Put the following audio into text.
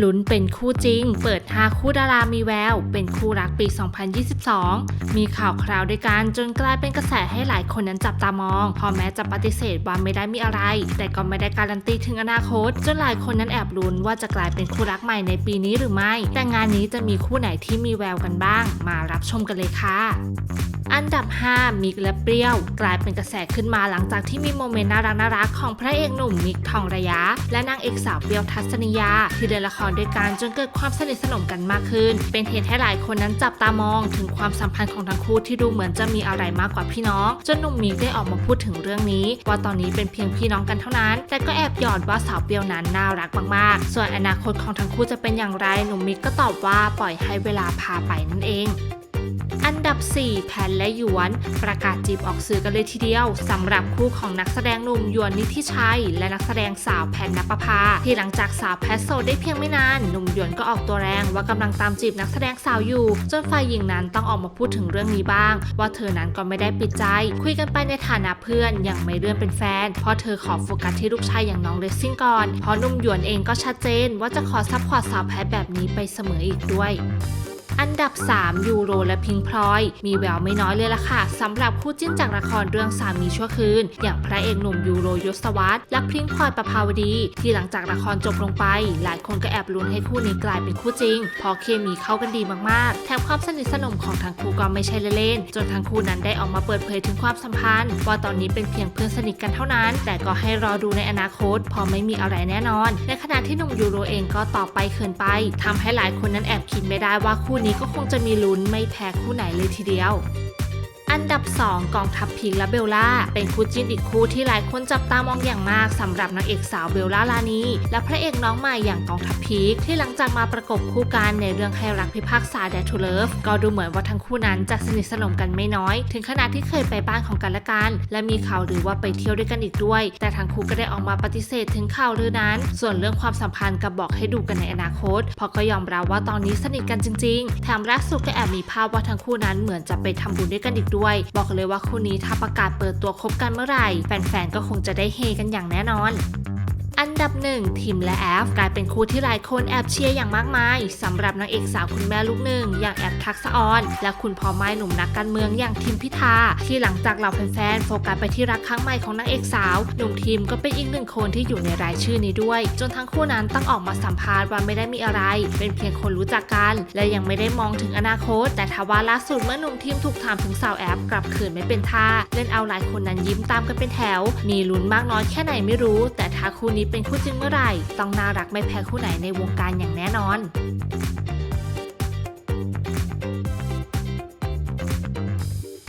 ลุ้นเป็นคู่จริง เปิด 5 คู่ดารามีแวว เป็นคู่รักปี 2022 มีข่าวคราวด้วยกันจนกลายเป็นกระแสให้หลายคนนั้นจับตามอง พอแม้จะปฏิเสธว่าไม่ได้มีอะไร แต่ก็ไม่ได้การันตีถึงอนาคต จนหลายคนนั้นแอบลุ้นว่าจะกลายเป็นคู่รักใหม่ในปีนี้หรือไม่ แต่งานนี้จะมีคู่ไหนที่มีแววกันบ้าง มารับชมกันเลยค่ะอันดับ 5 มิกและเปรี้ยว กลายเป็นกระแสขึ้นมาหลังจากที่มีโมเมนต์น่ารักน่ารักๆของพระเอกหนุ่มมิกทองระยะ และนางเอกสาวเปรี้ยวทัศนียา ที่เล่นละครด้วยกันจนเกิดความสนิทสนมกันมากขึ้น เป็นเหตุให้หลายคนนั้นจับตามองถึงความสัมพันธ์ของทั้งคู่ที่ดูเหมือนจะมีอะไรมากกว่าพี่น้อง จนหนุ่มมิกได้ออกมาพูดถึงเรื่องนี้ ว่าตอนนี้เป็นเพียงพี่น้องกันเท่านั้น แต่ก็แอบหยอดว่าสาวเปียวนั้นน่ารักมากๆ ส่วนอนาคตของทั้งคู่จะเป็นอย่างไรหนุ่มมิกก็ตอบว่าปล่อยให้เวลาพาไปนั่นเอง อันดับ 4 แพนและหยวน ประกาศจีบออกสื่อกันเลยทีเดียวสำหรับคู่ของนักแสดงหนุ่มหยวนนิธิชัย และนักแสดงสาวแพนนปภาที่หลังจากสาวแพทโซได้เพียงไม่นาน หนุ่มหยวนก็ออกตัวแรงว่ากำลังตามจีบนักแสดงสาวอยู่ จนฝ่ายหญิงนั้นต้องออกมาพูดถึงเรื่องนี้บ้าง ว่าเธอนั้นก็ไม่ได้ปิดใจ คุยกันไปในฐานะเพื่อนอยังไม่เลื่อนเป็นแฟน เพราะเธอขอโฟกัสที่ลูกชายอย่างน้องเลสซิ่งก่อนเพราะหนุ่มหยวนเองก็ชัดเจน ว่าจะขอซัพพอร์ตสาวแพทแบบนี้ไปเสมออีกด้วย อันดับ 3 ยูโรและพิงพลอย มีแววไม่น้อยเลยล่ะค่ะสำหรับคู่จิ้นจากละครเรื่องสามีชั่วคืน อย่างพระเอกหนุ่มยูโรยศวัตและพิงพลอยประภาวดี ที่หลังจากละครจบลงไป หลายคนก็แอบลุ้นให้คู่นี้กลายเป็นคู่จริงเพราะเคมีเข้ากันดีมากๆแถมความสนิทสนมของทั้งคู่ก็ไม่ใช่เล่นๆจนทั้งคู่นั้นได้ออกมาเปิดเผยถึงความสัมพันธ์ว่าตอนนี้เป็นเพียงเพื่อนสนิทกันเท่านั้น แต่ก็ให้รอดูในอนาคตพอไม่มีอะไรแน่นอน ในขณะที่หนุ่มยูโรเองก็ตอบไปเขินไปทำให้หลายคนนั้นแอบคิดไม่ได้ว่าคู่นี้ก็คงจะมีลุ้นไม่แพ้คู่ไหนเลยทีเดียว อันดับ 2 กองทัพพิงและเบลล่า เป็นคู่จิ้นอีกคู่ที่หลายคนจับตามองอย่างมากสำหรับนางเอกสาวเบลล่าลานีและพระเอกน้องใหม่อย่างกองทัพพีคที่หลังจากมาประกบคู่กันในเรื่องให้รักพิพากษาแดทูเลิฟก็ดูเหมือนว่าทั้งคู่นั้นจะสนิทสนมกันไม่น้อย ถึงขนาดที่เคยไปบ้านของกันและกัน และมีข่าวหรือว่าไปเที่ยวด้วยกันอีกด้วย แต่ทั้งคู่ก็ได้ออกมาปฏิเสธถึงข่าวลือนั้น ส่วนเรื่องความสัมพันธ์กับบอกให้ดูกันในอนาคตเพราะก็ยอมรับว่าตอนนี้สนิทกันจริง ๆ แถมล่าสุดก็แอบมีภาพว่าทั้งคู่นั้นเหมือนจะไปทำบุญด้วยกันอีกด้วยบอกเลยว่าคู่นี้ถ้าประกาศเปิดตัวคบกันเมื่อไหร่ แฟนๆ ก็คงจะได้เฮกันอย่างแน่นอน อันดับหนึ่งทิมและแอฟกลายเป็นคู่ที่หลายคนแอบเชียร์อย่างมากมายสำหรับนางเอกสาวคุณแม่ลูกหนึ่งอย่างแอฟทักษออนและคุณพ่อไม้หนุ่มนักการเมืองอย่างทิมพิธาที่หลังจากเหล่าแฟนๆโฟกัสไปที่รักครั้งใหม่ของนางเอกสาว หนุ่มทิมก็เป็นอีกหนึ่งคนที่อยู่ในรายชื่อนี้ด้วย จนทั้งคู่นั้นต้องออกมาสัมภาษณ์ว่าไม่ได้มีอะไร เป็นเพียงคนรู้จักกัน และยังไม่ได้มองถึงอนาคต แต่ทว่าล่าสุดเมื่อหนุ่มทิมถูกถามถึงสาวแอฟกลับขืนไม่เป็นท่าเล่นเอาหลายคนนั้นยิ้มตามกันเป็นแถว มีลุ้นมากน้อยแค่ไหนไม่รู้ แต่ถ้าคู่นี้เป็นคู่จริงเมื่อไหร่ ต้องน่ารักไม่แพ้คู่ไหนในวงการอย่างแน่นอน